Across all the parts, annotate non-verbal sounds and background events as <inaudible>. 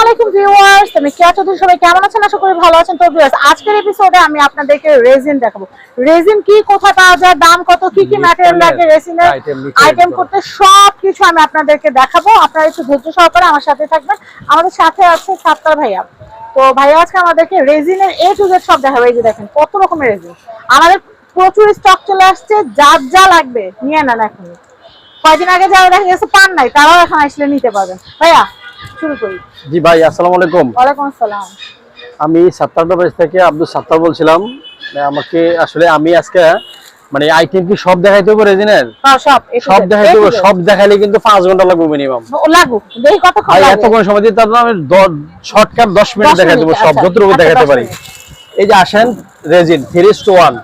আলাইকুম ভিউয়ার্স আমি কেয়া চৌধুরী সবাই কেমন আছেন? আশা করি ভালো আছেন। তো ভিউয়ার্স আজকের এপিসোডে আমি আপনাদেরকে রেজিন দেখাবো। রেজিন কি কোথায় পাওয়া যায় দাম কত কি কি ম্যাটেরিয়াল লাগে রেজিনের আইটেম করতে সব কিছু আমি আপনাদেরকে দেখাবো। আপনারা একটু ধৈর্য সহকারে আমার সাথে থাকবেন। আমাদের সাথে আছে সাত্তার ভাইয়া। তো ভাইয়া আজকে আমাদেরকে রেজিনের এ টু জেড সব দেখাবো। এই যে দেখেন কত রকমের রেজিন আমাদের প্রচুর স্টক চলে আসছে যার যা লাগবে নিয়ে নেন এখন কয়দিন আগে যারা দেখা গেছে পান নাই তারাও এখন আসলে নিতে পারবেন। ভাইয়া শুরু করি। জি ভাই আসসালামু আলাইকুম। ওয়ালাইকুম আসসালাম। আমি সাত্তার থেকে আব্দুল সাত্তার বলছিলাম। আমাকে আসলে আমি আজকে মানে আইটেম কি সব দেখাইতে হবে রেজিনের? হ্যাঁ সব দেখাইতে হবে সব দেখাইলে কিন্তু পাঁচ ঘণ্টা লাগবে মিনিমাম কতক্ষণ এত কোন সময় দিতে পারব আমি শর্টকাট দশ মিনিট দশ দেখাই সব আচ্ছা, যতটুকু আচ্ছা, দেখাতে পারি। এই যে আসেন রেজিন থ্রি টু ওয়ান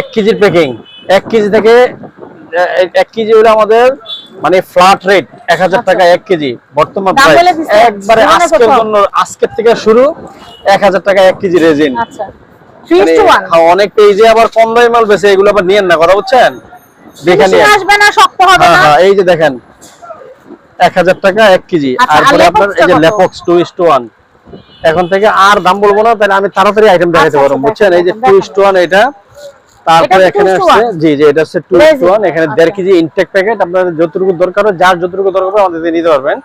এক কেজির প্যাকিং এক কেজি থেকে এক কেজি হলে আমাদের মানে ফ্ল্যাট রেট এক হাজার টাকা এক কেজি বর্তমান দাম একবারে আজকের জন্য আজকের থেকে শুরু এক হাজার টাকা এক কেজি রেজিন আচ্ছা। মানে হ্যাঁ, অনেক পেজে আবার পনেরো এমএল বেছে এগুলো আবার নিয়েন না কথা বুঝছেন? দেখে নিয়ে আসবে না শক্ত হবে হ্যাঁ না। হ্যাঁ এই যে দেখেন এক হাজার টাকা এক কেজি। আচ্ছা, আর আপনার এই যে লেপক্স টু ইস টু ওয়ান এখন থেকে আর দাম বলব না তাহলে আমি তাড়াতাড়ি আইটেম দেখাতে আচ্ছা, পারব আচ্ছা, বুঝছেন? এই যে টু। ইস টু ওয়ান এটা তারপরে এখানে 2 আসছে জি জি এটা হচ্ছে টু টু ওয়ান এখানে আচ্ছা। দেড় কেজি ইনটেক প্যাকেট আপনার যতটুকু দরকার হয় যার যতটুকু দরকার হবে আমাদের নিতে পারবেন।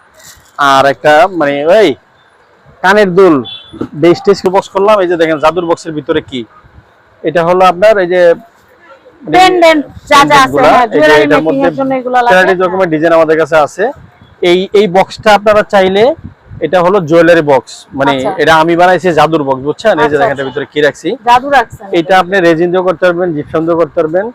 আর একটা মানে ওই কানের দুল বেশ টেস্ট বক্স করলাম এই যে দেখেন জাদুর বক্সের ভিতরে কি? এটা হলো আপনার এই যে মানে পেন্ডেন্ট যা যা আছে গুলা, হ্যাঁ জুয়েলারি মেকিং এর জন্য এগুলো লাগে ভ্যারাইটি রকমের ডিজাইন আমাদের কাছে আছে। এই এই বক্সটা আপনারা চাইলে এটা হলো জুয়েলারি বক্স মানে আচ্ছা। এটা আমি বানাইছি জাদুর বক্স বুঝছেন এই যে আচ্ছা, দেখেন আচ্ছা। ভিতরে কি রাখছি জাদু রাখছেন এটা আপনি রেজিন দিয়েও করতে পারবেন জিপসাম দিয়েও করতে পারবেন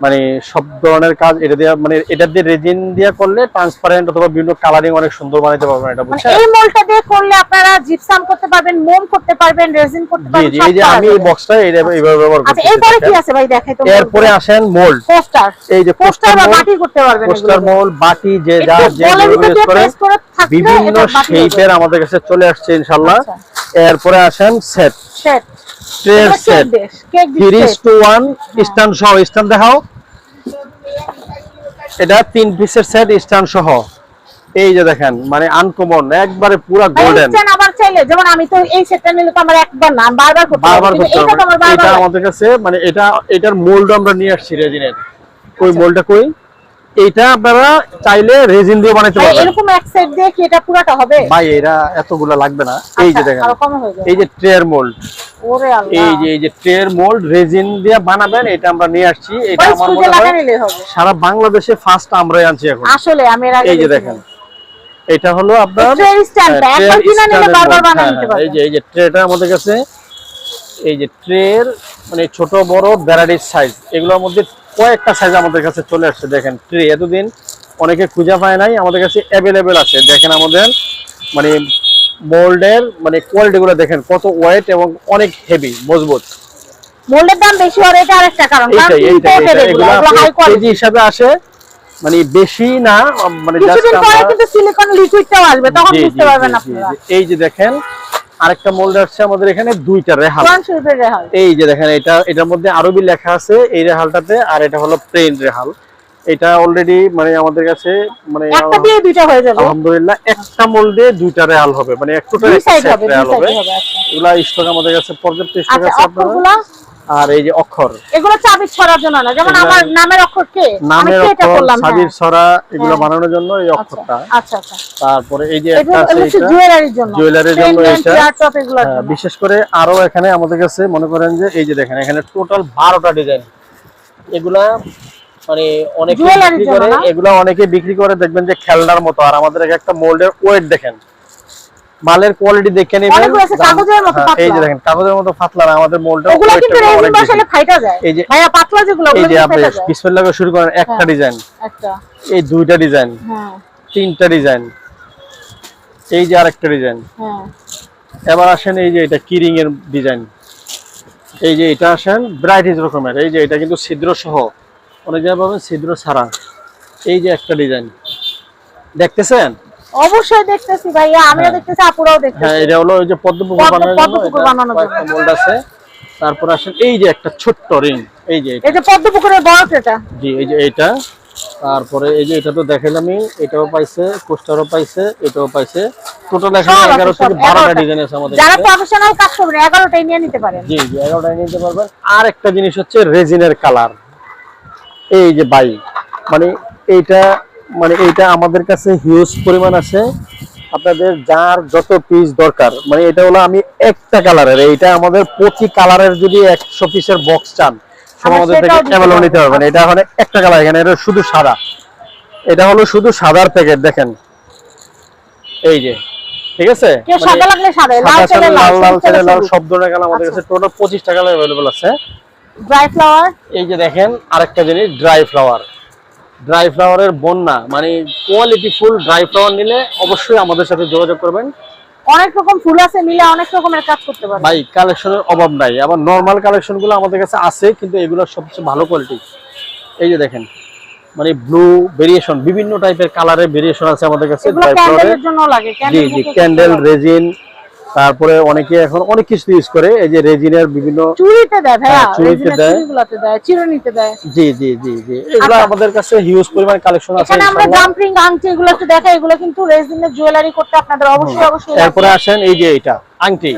মানে সব ধরনের কাজ এটা দিয়ে মানে এটা দিয়ে রেজিন দিয়ে করলে ট্রান্সপারেন্ট অথবা বিভিন্ন কালারিং অনেক সুন্দর বানাইতে পারবেন এটা বুঝছেন? এই মোলটা দিয়ে করলে আপনারা জিপসাম করতে পারবেন মোম করতে পারবেন রেজিন করতে পারবেন জি এই যে আমি এই বক্সটা এইভাবে এইভাবে ব্যবহার আচ্ছা করছি এরপরে কি আছে ভাই? দেখাই তো এরপরে আসেন মোল্ড পোস্টার এই যে পোস্টার বা বাটি করতে পারবেন পোস্টার মোল্ড বাটি যে যা যে ভিতর করে বিভিন্ন শেপের আমাদের কাছে চলে আসছে ইনশাল্লাহ আচ্ছা। এরপরে আসেন set set ট্রের set cake two one stand সহ স্ট্যান্ড দেখাও। এটা তিন পিসের সেট স্ট্যান্ড সহ। এই যে দেখেন মানে আনকমন একবারে পুরো গোল্ডেন আবার চাইলে যেমন আমি তো এই সেটটা নিলে তো আমার একবার না বারবার করতে বারবার করতে এটা আমাদের কাছে মানে এটা এটার মোল্ড আমরা নিয়ে আসছি রেজিনের। ওই আচ্ছা। মোল্ডটা কই? এইটা আপনারা চাইলে রেজিন দিয়ে বানাইতে ভাই, পারবেন। এরকম এক সেট দিয়ে কি এটা পুরাটা হবে? ভাই এরা এতগুলা লাগবে না। এই যে আচ্ছা, দেখেন এই যে ট্রের মোল্ড ওরে আল্লাহ। এই যে এই যে ট্রের মোল্ড রেজিন দিয়ে বানাবেন এটা আমরা নিয়ে আসছি। এটা আমার মনে হয় সারা বাংলাদেশে ফার্স্ট আমরাই আনছি এখন। আসলে আমি এর আগে এই যে দেখেন এটা হলো আপনার ট্রের stand টা, হ্যাঁ, একবার ট্রের নিলে বারবার বানিয়ে হ্যাঁ, হ্যাঁ, এই যে এই যে ট্রেটা আমাদের কাছে এই যে ট্রের মানে ছোট বড় ভ্যারাইটির সাইজ এগুলোর মধ্যে কয়েকটা সাইজ আমাদের কাছে চলে আসছে দেখেন ট্রে এতদিন অনেকে খুঁজে পায় নাই আমাদের কাছে অ্যাভেলেবেল আছে দেখেন আমাদের মানে মোল্ডের মানে কোয়ালিটি গুলো দেখেন কত ওয়েট এবং অনেক হেভি মজবুত মোল্ডের দাম বেশি আর এটা আরেকটা কারণ কারণ এইটাই এইটাই imported এইটাই। এগুলো, এগুলো এগুলো আপনি high quality। কেজি হিসাবে আসে মানে বেশি না মানে কিছুদিন পরে কিন্তু সিলিকন লিকুইডটাও আসবে তখন বুঝতে পারবেন আপনারা জি, জি। এই যে দেখেন আরেকটা মোল্ড আসছে আমাদের এখানে দুইটা রেহাল। এই যে দেখেন এটা এটার মধ্যে আরবি লেখা আছে এই রেহালটাতে আর এটা হলো প্লেন রেহাল। এটা অলরেডি মানে আমাদের কাছে মানে একটা দিয়ে দুইটা হয়ে যাবে? আলহামদুলিল্লাহ একটা মোল্ডে দুইটা রেহাল হবে। মানে এক টোটাল দুই সাইড সেট হবে দুই রেহাল হবে। আচ্ছা। এগুলা স্টক আমাদের কাছে পর্যাপ্ত স্টক আচ্ছা আছে আপনারা। আর এই যে অক্ষর। এগুলো চাবি ছড়ার জন্য না যেমন আমার নামের অক্ষর কে? আমি এটা করলাম? সাবির হ্যাঁ। ছড়া এগুলো হ্যাঁ। বানানোর জন্য এই আচ্ছা অক্ষরটা। আচ্ছা আচ্ছা। তারপরে এই যে একটা আছে এটা জুয়েলারির জন্য। জুয়েলারির জন্য এটা। হ্যাঁ, বিশেষ করে আরও এখানে আমাদের কাছে মনে করেন যে এই যে দেখেন এখানে টোটাল বারোটা ডিজাইন এগুলা মানে অনেকে বিক্রি করে? এগুলা অনেকে বিক্রি করে দেখবেন যে খেলনার মতো। আর আমাদের একটা মোল্ডের ওয়েট দেখেন। মালের কোয়ালিটি দেখে নেবেন। কাগজের মতো হ্যাঁ, এই যে দেখেন কাগজের মতো পাতলা না আমাদের মোল্ডের ওগুলো কিন্তু রেজিন বসালে ফাইটা যায়। এই যে- ভাইয়া পাতলা যেগুলো এই যে আপনি বিসমিল্লাহ করে শুরু করেন একটা হ্যাঁ। ডিজাইন একটা। এই দুইটা ডিজাইন হ্যাঁ। তিনটা ডিজাইন এই যে আরেকটা ডিজাইন হ্যাঁ। এবার আসেন এই যে এটা কিরিং এর ডিজাইন এই যে এটা আসেন ভ্যারাইটিস রকমের। এই যে এটা কিন্তু ছিদ্র সহ অনেক জায়গায় পাবেন ছিদ্র ছাড়া। এই যে একটা ডিজাইন দেখতেছেন? অবশ্যই দেখতেছি ভাইয়া আমিও হ্যাঁ। দেখতেছি আপুরাও হ্যাঁ দেখতেছি এটা হলো ওই যে পদ্মপুকুর পদ্ম- বানানোর জন্য পদ্মপুকুর এটা বানানোর জন্য। মোল্ড আছে। তারপর আসেন এই যে একটা ছোট্ট রিং এই যে এটা। এই যে পদ্ম পুকুরের বড় এটা। জি এই যে এইটা। তারপরে এই যে এটা তো দেখাইলামই এটাও পাইছে কোস্টারও পাইছে এটাও পাইছে। টোটাল এখানে আছে, এগারো সব, থেকে বারোটা 11টা। ডিজাইন আছে আমাদের যারা প্রফেশনাল কাজ করবেন এগারোটাই নিয়ে নিতে পারেন। জি জি এগারোটায় নিতে পারবেন। আর একটা জিনিস হচ্ছে রেজিনের কালার। এই যে বাই মানে এইটা মানে এটা আমাদের কাছে হিউজ পরিমাণ আছে। আপনাদের যার যত পিস দরকার মানে এটা হলো আমি একটা কালারের এইটা আমাদের প্রতি কালারের যদি একশো পিসের বক্স চান সব আমাদের থেকে অ্যাভেলেবল নিতে পারবেন এটা এখন একটা কালার এখানে এটা শুধু সাদা। এটা হলো শুধু সাদার প্যাকেট দেখেন। এই যে ঠিক আছে? মানে- সাদা লাগলে সাদা লাল লাল লাল সব ধরনের কালার আমাদের আচ্ছা। কাছে টোটাল পঁচিশ টাকা অ্যাভেলেবল আছে। ড্রাই ফ্লাওয়ার এই যে দেখেন আরেকটা জিনিস ড্রাই ফ্লাওয়ার ড্রাই ফ্লাওয়ারের বন্যা মানে কোয়ালিটি ফুল ড্রাই ফ্লাওয়ার নিলে অবশ্যই আমাদের সাথে যোগাযোগ করবেন। অনেক রকম ফুল আছে মিলে অনেক রকমের কাজ করতে পারবেন। ভাই কালেকশনের অভাব নাই। আবার নর্মাল কালেকশনগুলো আমাদের কাছে আছে কিন্তু এগুলো সবচেয়ে ভালো কোয়ালিটি এই যে দেখেন মানে ব্লু ভেরিয়েশন বিভিন্ন টাইপের কালারের ভেরিয়েশন আছে আমাদের কাছে ড্রাই ফ্লাওয়ারের জন্য লাগে জি জি ক্যান্ডেল রেজিন তারপরে অনেকে এখন অনেক কিছু ইউজ করে এই যে রেজিনের বিভিন্ন চুরিতে দেয় ভাইয়া চুড়িতে দেয়। চুড়িগুলোতে দেয় চিরুনিতে দেয়। জি জি জি জি। এগুলো। আমাদের কাছে হিউজ পরিমাণ কালেকশন আছে এখানে আমরা জাম্পিং আংটি এগুলো একটু দেখাই এগুলো কিন্তু রেজিনের জুয়েলারি করতে আপনাদের অবশ্যই অবশ্যই লাগবে। আসেন এই যে এটা আংটি।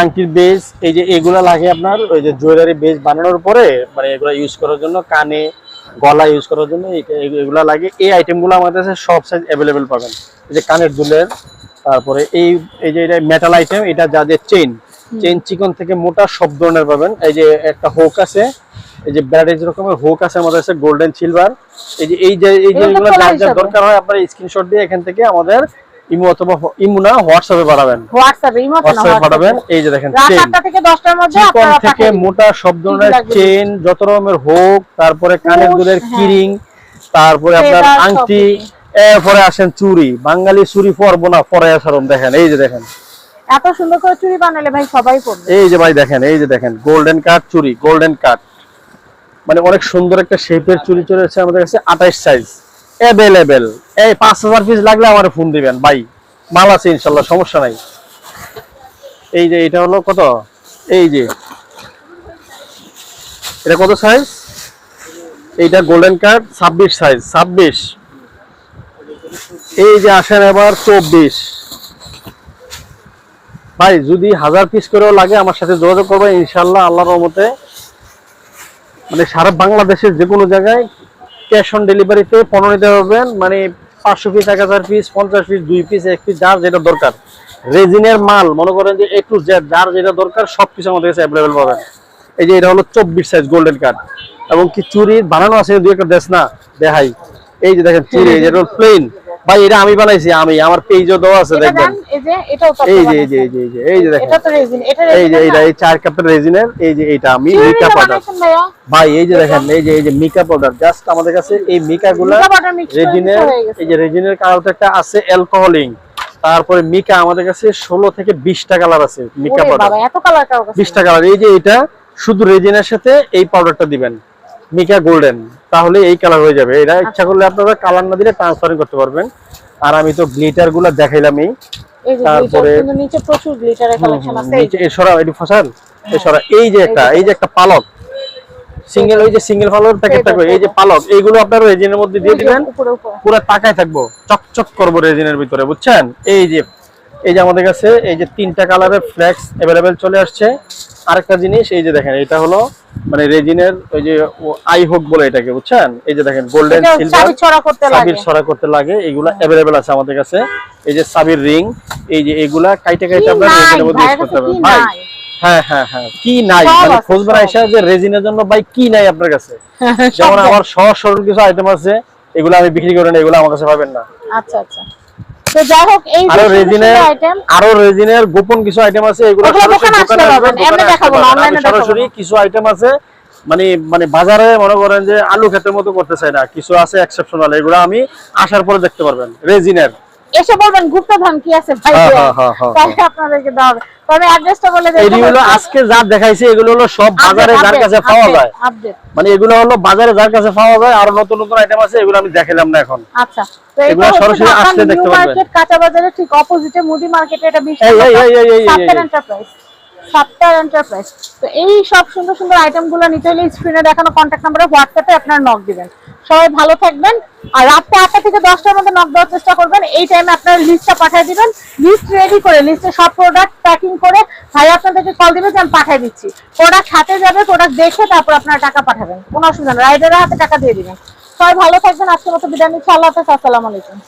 আংটির বেস এই যে এগুলা লাগে আপনার ওই যে জুয়েলারি বেস বানানোর পরে মানে এগুলা ইউজ করার জন্য কানে গলা ইউজ করার জন্য এগুলা লাগে। এই আইটেমগুলো আমাদের কাছে সব সাইজ অ্যাভেলেবেল পাবেন। এই যে কানের দুলের তারপরে এই এই যে এটা মেটাল আইটেম এটা যাদের চেইন চেইন চিকন থেকে মোটা সব ধরনের পাবেন। এই যে একটা হোক আছে এই যে ব্যারেজ রকমের হোক আছে আমাদের কাছে গোল্ডেন সিলভার এই যে এই যে এই যে এগুলো এগুলো খোলা যার যার দরকার হয় আপনারা স্ক্রিনশট দিয়ে এখান থেকে আমাদের ইমো অথবা হ- ইমো না হোয়াটসঅ্যাপে পাঠাবেন। হোয়াটসঅ্যাপে ইমো হোয়াটসঅ্যাপে পাঠাবেন। এই যে দেখেন চেইন থেকে দশটার মধ্যে আপনারা থেকে মোটা সব ধরনের? চেইন যত রকমের হোক তারপরে কানের দুলের হ্যাঁ। কিরিং তারপরে আপনার আংটি। এরপরে আসেন চুরি। বাঙালি চুরি পরবো না পরে আসারম দেখেন। এই যে দেখেন। এত সুন্দর করে চুড়ি বানালে ভাই সবাই পরবে। এই যে ভাই দেখেন এই যে দেখেন গোল্ডেন কাট চুরি গোল্ডেন কাট মানে অনেক সুন্দর একটা শেপের চুরি চলে এসেছে আমাদের কাছে আঠাইশ সাইজ অ্যাভেলেবেল এই পাঁচ হাজার পিস লাগলে আমার ফোন দিবেন। ভাই মাল আছে ইনশাল্লাহ সমস্যা নাই। এই যে এটা হলো কত? এই যে। এটা কত সাইজ এইটা গোল্ডেন কার্ড ছাব্বিশ সাইজ ছাব্বিশ। এই যে আসেন এবার চব্বিশ। ভাই, যদি হাজার পিস করেও লাগে, আমার সাথে যোগাযোগ করবে ইনশাল্লাহ আল্লাহর রহমতে। মানে সারা বাংলাদেশের যে কোনো জায়গায় ক্যাশ অন ডেলিভারিতে পণ্য নিতে পারবেন। মানে পাঁচশো পিস এক হাজার পিস পঞ্চাশ পিস দুই পিস এক পিস যার যেটা দরকার। রেজিনের মাল, মনে করেন যে একটু যার যেটা দরকার সব কিছু আমাদের কাছে অ্যাভেলেবেল পাবেন। এই যে এটা হলো চব্বিশ সাইজ গোল্ডেন কার্ড এবং কি চুরির বানানো আছে, দুই একটা দেশ না দেখাই এই যে দেখেন চুরি, এই যে প্লেন ভাই এটা আমি বানাইছি আমি আমার পেজও দেওয়া আছে দেখবেন। এই যে এটাও তো এই যে এই যে এই যে এই যে দেখেন। এটা তো রেজিন এটা এই যে এইটা এই চার কাপের রেজিনের এই যে এইটা আমি মিকা পাউডার ভাই এই যে দেখেন এই যে এই যে মিকা পাউডার জাস্ট আমাদের কাছে এই মিকা গুলা রেজিনের। এই যে রেজিনের কালারটা একটা আছে অ্যালকোহলিং তারপরে মিকা আমাদের কাছে ষোলো থেকে বিশটা কালার আছে মিকা পাউডার বাবা এত কালার কারও কাছে? বিশটা কালার এই যে এটা শুধু রেজিনের সাথে এই পাউডারটা দিবেন। মিকা গোল্ডেন তাহলে এই কালার হয়ে যাবে। এটা ইচ্ছা করলে আপনারা কালার না দিলে ট্রান্সফারিং করতে পারবেন। আর আমি তো গ্লিটারগুলা দেখাইলামই। তারপরে- নিচে প্রচুর গ্লিটারের কালেকশন আছে। এই নিচে যে একটা এই যে একটা পালক। সিঙ্গেল ওই যে সিঙ্গেল এইটা, এই যে পালক এইগুলো আপনারা রেজিনের মধ্যে দিয়ে দিবেন। পুরো তাকায় থাকব চকচক করব রেজিনের ভিতরে বুঝছেন? এই যে এই যে আমাদের কাছে এই যে তিনটা কালারের ফ্লেক্স অ্যাভেলেবেল চলে আসছে। আরেকটা জিনিস এই যে দেখেন এটা হলো মানে রেজিনের ওই যে আই হোক বলে এটাকে বুঝছেন? এই যে দেখেন গোল্ডেন সাবির ছড়া করতে লাগে। এগুলা অ্যাভেলেবেল আছে আমাদের কাছে। এই যে সাবির রিং এই যে এগুলা কাইটে কাইটে আপনারা রেজিনের মধ্যে ইউজ করতে পারবেন। ভাই হ্যাঁ হ্যাঁ হ্যাঁ কি নাই? সব মানে আছে, আইসা যে রেজিনের জন্য ভাই কি নাই আপনার কাছে? <laughs> যেমন আমার সহজ সরল কিছু আইটেম আছে এগুলো আমি বিক্রি করি না এগুলো আমার কাছে পাবেন না। আচ্ছা আচ্ছা। তো যাই হোক এই আরও রেজিনের আরও রেজিনের গোপন কিছু আইটেম আছে এগুলো দোকানে আসলে পাবেন, এমনি দেখাবো না, অনলাইনে আমি সরাসরি কিছু আইটেম আছে মানে মানে বাজারে মনে করেন যে আলু ক্ষেতের মতো করতে চাই না কিছু আছে এক্সেপশনাল এগুলো আমি আসার পরে দেখতে পারবেন রেজিনের। এসে বলবেন গুপ্তধন কি আছে ভাই? হ্যাঁ, হ্যাঁ, হ্যাঁ, আপনাদেরকে দাও তবে অ্যাড্রেসটা বলে দেন এটি হলো আজকে যা দেখাইছি এগুলো হলো সব বাজারে যার কাছে পাওয়া যায়। আপডেট মানে এগুলো হলো বাজারে যার কাছে পাওয়া যায় আর নতুন নতুন আইটেম আছে এগুলো আমি দেখাইলাম না এখন। আচ্ছা। তো এগুলো সরাসরি আসলে দেখতে পারবেন। মার্কেট কাঁচা বাজারের ঠিক অপোজিটে মুদি মার্কেটে এটা 20 এই, এই, এই, এই, এই। এন্টারপ্রাইজ সাতটার এন্টারপ্রাইজ তো এই সব সুন্দর সুন্দর আইটেমগুলো নিতে হলে স্ক্রিনে দেখানো কন্ট্যাক্ট নাম্বারে হোয়াটসঅ্যাপে আপনার নক দিবেন। সবাই ভালো থাকবেন। আর রাত্রে আটটা থেকে দশটার মধ্যে নক দেওয়ার চেষ্টা করবেন। এই টাইমে আপনার লিস্টটা পাঠিয়ে দিবেন। লিস্ট রেডি করে লিস্টে সব প্রোডাক্ট প্যাকিং করে ভাই আপনাদেরকে কল দিবে যে আমি পাঠিয়ে দিচ্ছি। প্রোডাক্ট হাতে যাবে প্রোডাক্ট দেখে তারপর আপনারা টাকা পাঠাবেন। কোনো অসুবিধা নেই। রাইডারের হাতে টাকা দিয়ে দিবেন। সবাই ভালো থাকবেন। আজকের মতো বিদায় নিচ্ছি। আল্লাহ হাফেজ। আসসালামু আলাইকুম।